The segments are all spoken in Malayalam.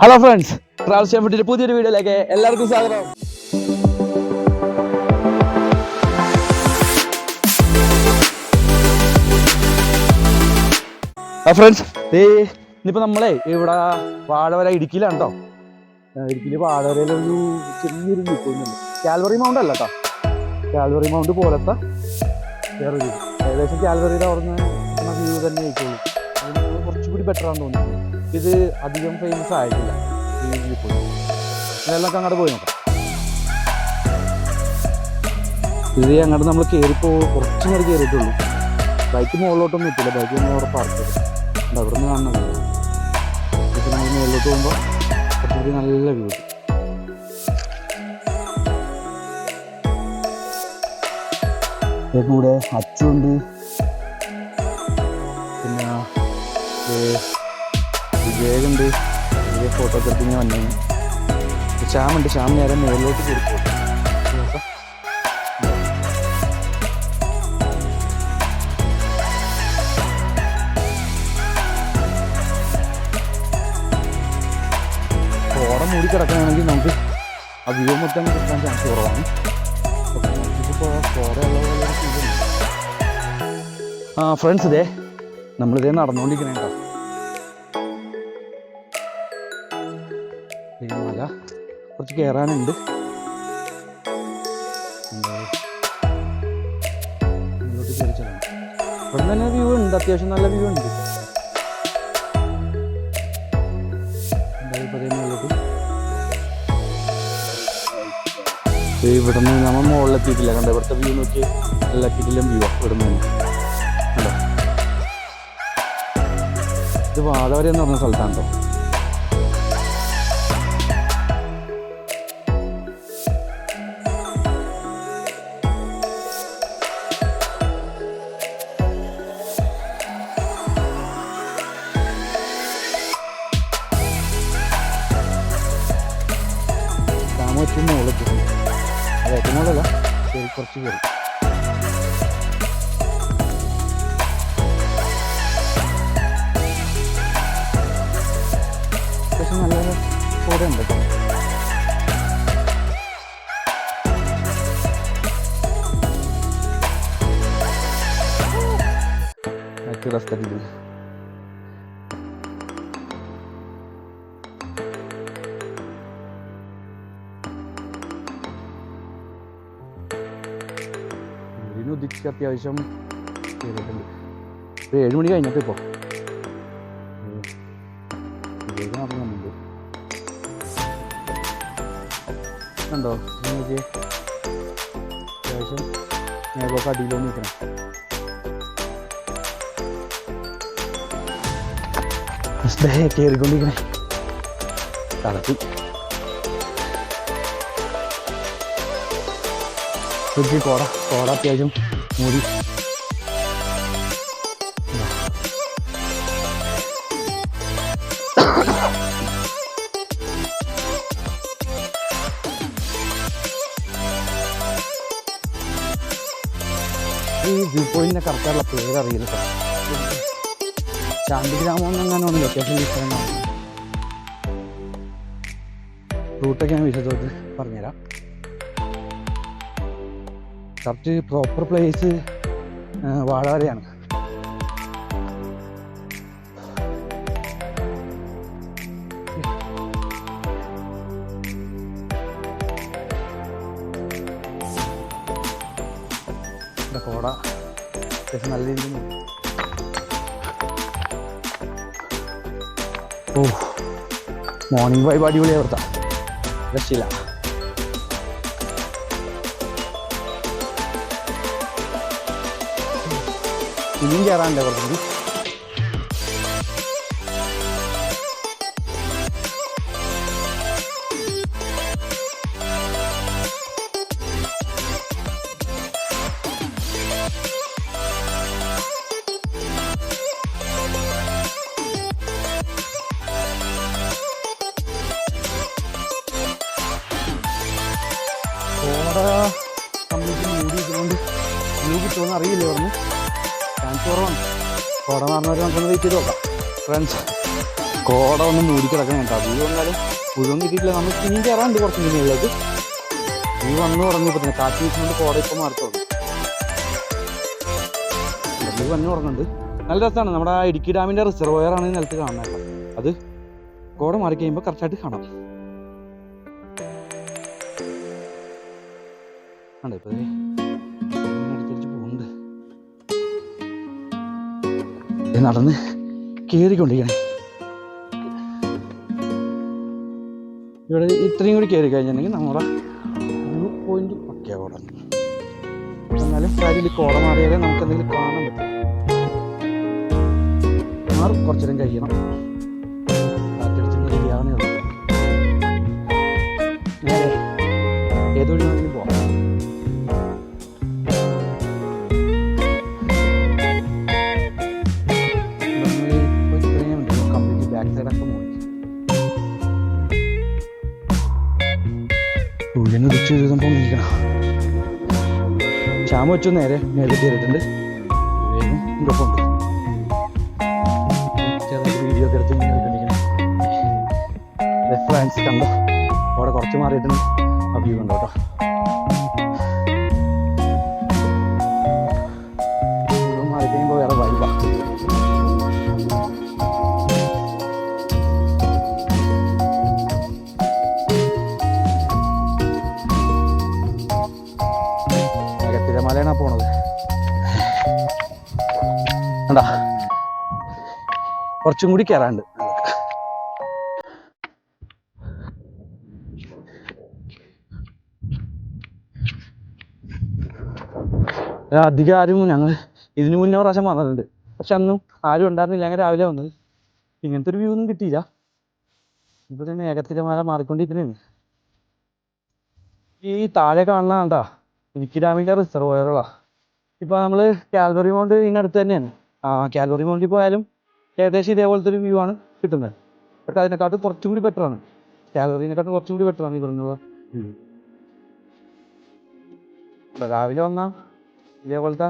ഹലോ ഫ്രണ്ട്സ് ട്രാവൽ ഷെഫിന്റെ പുതിയൊരു വീഡിയോയിലേക്ക് എല്ലാവർക്കും സ്വാഗതം. ഫ്രണ്ട്സ് ഏ ഇനിയിപ്പോൾ നമ്മളെ ഇവിടെ വാഴവര ഇടുക്കിയിലാണ് കേട്ടോ ഇടുക്കിയിൽ വാഴവരയിലൊരു ചെറിയൊരു വ്യൂ കാൽവറി മൗണ്ട് അല്ല കേട്ടോ കാൽവറി മൗണ്ട് പോലത്തെ വേറൊരു. ഏകദേശം കാൽവറിയുടെ അവിടെ നിന്ന് വ്യൂ തന്നെ ആയിക്കോളൂ. കുറച്ചുകൂടി ബെറ്റർ ആണെന്ന് തോന്നുന്നു. ഇത് അധികം ഫേമസ് ആയിട്ടില്ല. ഈ വ്യൂ ഇതെല്ലാം അങ്ങോട്ട് പോയി നോക്കാം. ഇത് അങ്ങോട്ട് നമ്മൾ കയറിപ്പോ കുറച്ചും കൂടി കയറിയിട്ടുള്ളൂ ബൈക്ക് മുകളിലോട്ടൊന്നും എത്തില്ല ബൈക്ക് നമ്മൾ അവിടെ പാർക്ക് ചെയ്തു. അവിടെ നിന്ന് കാണുന്നത് ഇപ്പം നമ്മൾ മുകളിലോട്ട് പോകുമ്പോൾ നല്ല വ്യൂ കൂടെ അച്ചുണ്ട്. പിന്നെ വിവേകുണ്ട് വിവേക് ഫോട്ടോ ഒക്കെ എടുത്ത് ഇങ്ങനെ വന്നു ശ്യാമുണ്ട് ശ്യാം നേരെ മുകളിലോട്ട് കൊടുക്കും കോട നമുക്ക് ആ വ്യൂ മൊത്തം കിട്ടാൻ ചാൻസ് കുറവാണ്. ആ ഫ്രണ്ട്സ് ഇതേ നമ്മളിതേ നടന്നുകൊണ്ടിരിക്കണേ കുറച്ച് കയറാനുണ്ട് ഇവിടെ തന്നെ വ്യൂ ഉണ്ട്. അത്യാവശ്യം നല്ല വ്യൂ ഉണ്ട്. ഇവിടെ നിന്ന് നമ്മൾ മുകളിലെത്തിയിട്ടില്ല. കണ്ട? ഇവിടുത്തെ വ്യൂ നോക്കി നല്ല കിടിലും വ്യൂ ഇവിടെ നിന്ന് ഇത് വാതവരെന്ന് പറഞ്ഞ സ്ഥലത്താണ് കേട്ടോ കയറി അത്യാവശ്യം നല്ല കേട്ടോ. മറ്റു റെസ്റ്റോറന്റ് ഉദിച്ച് അത്യാവശ്യം ചെയ്തിട്ടുണ്ട്. ഒരു ഏഴ് മണി കഴിഞ്ഞിട്ട് ഇപ്പോൾ നടന്നുണ്ട് കണ്ടോ? ഇത് നോക്കിയേ അത്യാവശ്യം മേഘമൊക്കെ അടിയിലോ നിൽക്കണം. കയറിക്കൊണ്ടിരിക്കണേ തളത്തി ഫ്രിഡ്ജ് കോട കോട അത്യാവശ്യം. മൂടി ഈ വ്യൂ പോയിന്റിനെ കറക്റ്റായിട്ടുള്ള പേര് അറിയില്ല ശാന്തി ഗ്രാമം എന്നെങ്ങാനാണ് ലൊക്കേഷൻ റൂട്ടൊക്കെ ഞാൻ വിശദമായിട്ട് പറഞ്ഞുതരാം. കറക്റ്റ് പ്രോപ്പർ പ്ലേസ് വാഴവരയാണ് കോട. അത്യാവശ്യം നല്ല രീതിയിൽ ഓ മോർണിംഗ് വൈബ് അടിപൊളിയാണ് ഇവിടുത്തെ. രക്ഷയില്ല. ഇനിയും കയറാനുണ്ട് കുറച്ചുകൂടി കോട മാറുന്നവർ നമുക്കൊന്ന് വെയിറ്റ് ചെയ്ത് നോക്കാം. ഫ്രണ്ട്സ് കോട ഒന്ന് മൂടി കിടക്കണം കേട്ടോ. വ്യൂ വന്നാലും മുഴുവൻ കിട്ടിയിട്ടില്ല. നമുക്ക് ഇനി കയറാണ്ട് കുറച്ച് മുന്നിലേക്ക് വ്യൂ വന്നു തുടങ്ങിയപ്പോൾ തന്നെ കാറ്റ് വീശുന്നുണ്ട് കോട ഇപ്പം മാറത്തുള്ളൂ വ്യൂ വന്നു തുടങ്ങുന്നുണ്ട് നല്ല രസമാണ്. നമ്മുടെ ഇടുക്കി ഡാമിന്റെ റിസർവോയർ ആണ് ഈ നിലത്ത് കാണുന്നത് അത് കോട മാറി കഴിയുമ്പോൾ കറക്റ്റായിട്ട് കാണാം. ഉണ്ട് ഇപ്പൊ നടന്ന് കയറിക്കൊണ്ടിരിക്കണേ ഇവിടെ ഇത്രയും കൂടി കയറി കഴിഞ്ഞിട്ടുണ്ടെങ്കിൽ നമ്മുടെ വ്യൂ പോയിന്റ് ഒക്കെ എന്നാലും കാര്യം കോട മാറിയാലേ നമുക്ക് എന്തെങ്കിലും കാണാൻ പറ്റും. മാറും കുറച്ചു നേരം കഴിയണം. കാറ്റടിച്ച് ശരിയാവണേ ഉള്ളൂ. നേരെ വെച്ചു നേരെ മേലെ കയറിയിട്ടുണ്ട്. വേഗം വീഡിയോ എടുത്ത് ഇങ്ങനെ കണ്ടോ. അവിടെ കുറച്ച് മാറിയിട്ടുണ്ട്. ആ തിരമലയാണ് പോണത്. കണ്ടാ? കുറച്ചും കൂടി കയറാണ്ട് അധികം ആരും ഞങ്ങൾ ഇതിനു മുന്നേ പ്രാവശ്യം വന്നിട്ടുണ്ട്. പക്ഷെ അന്നും ആരും ഉണ്ടായിരുന്നില്ല. അങ്ങനെ രാവിലെ വന്നത്. ഇങ്ങനത്തെ ഒരു വ്യൂ ഒന്നും കിട്ടിയില്ല. ഇപ്പൊ തന്നെ ഏകത്തിരമാല മാറിക്കൊണ്ടിരിക്കുന്നതാണ് ഈ താഴെ കാണുന്ന കണ്ടാ? ഇടുക്കി ഡാമിന്റെ റിസർവോയറുകളാ ഇപ്പൊ നമ്മൾ കാൽവറി മൗണ്ട് ഇതിനടുത്ത് തന്നെയാണ്. ആ കാൽവറി മൗണ്ടിൽ പോയാലും ഏകദേശം ഇതേപോലത്തെ ഒരു വ്യൂ ആണ് കിട്ടുന്നത്. പക്ഷെ അതിനെക്കാട്ടും കുറച്ചും കൂടി ബെറ്റർ ആണ്. കാൽവറിനെക്കാട്ടും കുറച്ചും കൂടി ബെറ്റർ ആണ് ഈ പറഞ്ഞത് വ്യൂ രാവിലെ വന്നാ ഇതേപോലത്തെ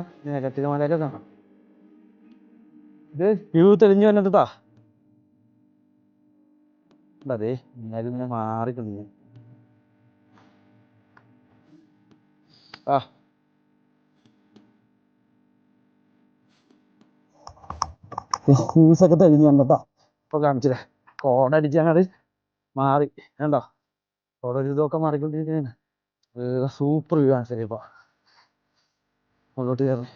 മലയൊക്കെ കാണാം. ഇത് വ്യൂ തെളിഞ്ഞു വന്നിട്ടാ അതെ എന്നാലും ഇങ്ങനെ മാറിക്കുന്നു ആ. തെളിഞ്ഞു കണ്ടോ ഇപ്പൊ കാണിച്ചില്ലേ? കോട ഞങ്ങൾ മാറി. കണ്ടോ? ഒരു ഇതൊക്കെ മാറിക്കൊണ്ടിരിക്കുകയാണ്. സൂപ്പർ വ്യൂ ആണ് ശരി ഇപ്പൊ മുന്നോട്ട് കയറി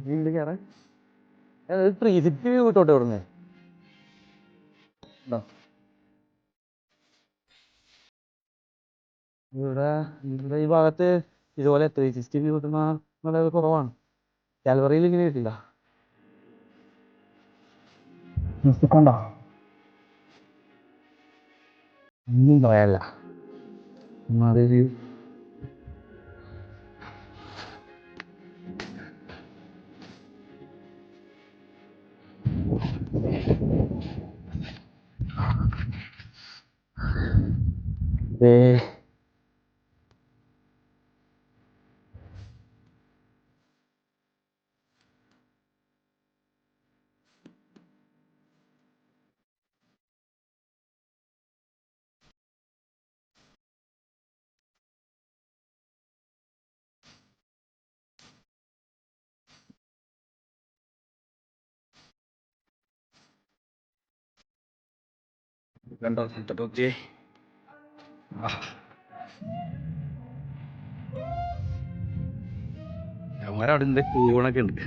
വീട് കയറാൻ സിക്സ്റ്റി വ്യൂ കിട്ടോട്ടെ ഇവിടുന്ന്? ഇവിടെ ഇവിടെ ഈ ഭാഗത്ത് ഇതുപോലെ ത്രീ സിക്സ്റ്റി വ്യൂ കിട്ടുന്ന വളരെ കുറവാണ്. കാൽവറിയിൽ ഇങ്ങനെ കിട്ടില്ല. കണ്ടോ ഒന്നും പറയാനില്ല ഒന്നാമത് വ്യൂ ഏ കണ്ടോ നോക്കിയേ അവിടെ ഉണ്ട് പൂവണൊക്കെ ഉണ്ട്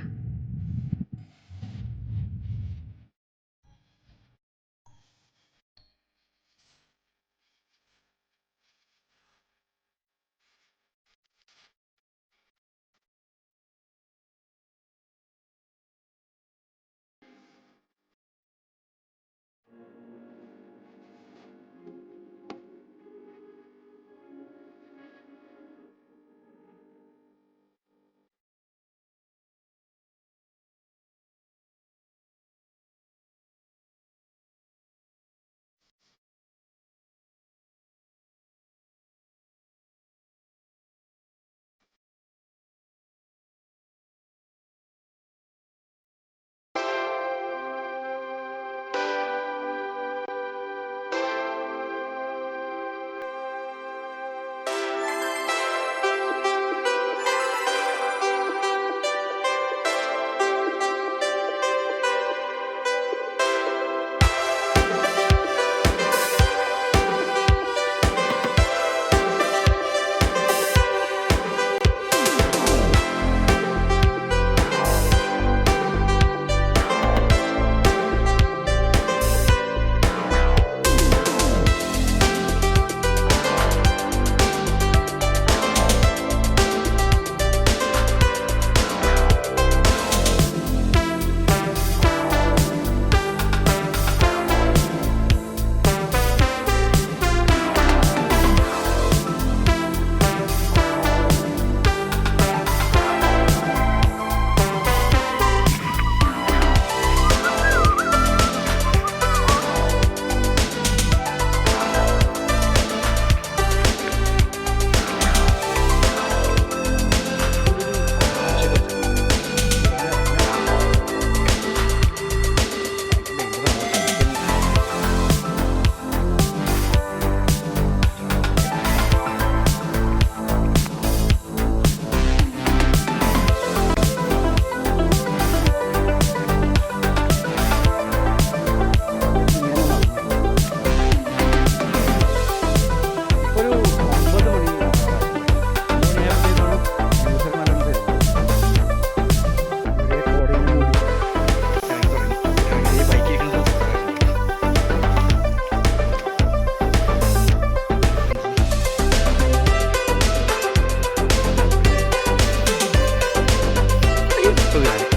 这个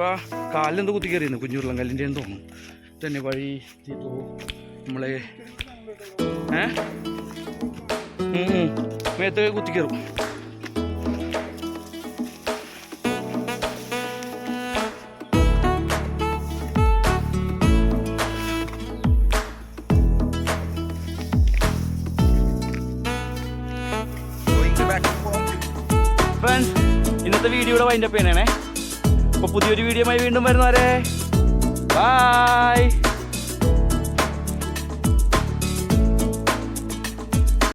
ഇതിപ്പോ കാലിലെന്തോ കുത്തി കയറിയിരുന്നു കുഞ്ഞുരുളം കല്ലിന്റെ തോന്നുന്നു തന്നെ വഴി ഇതോ നമ്മളെ ഏ. മേത്ത് കുത്തി കയറും ഇന്നത്തെ വീഡിയോയുടെ വൈൻഡപ്പ് ചെയ്യണേ അപ്പോൾ പുതിയൊരു വീഡിയോ വീണ്ടും വരുന്നവരെ. ബൈ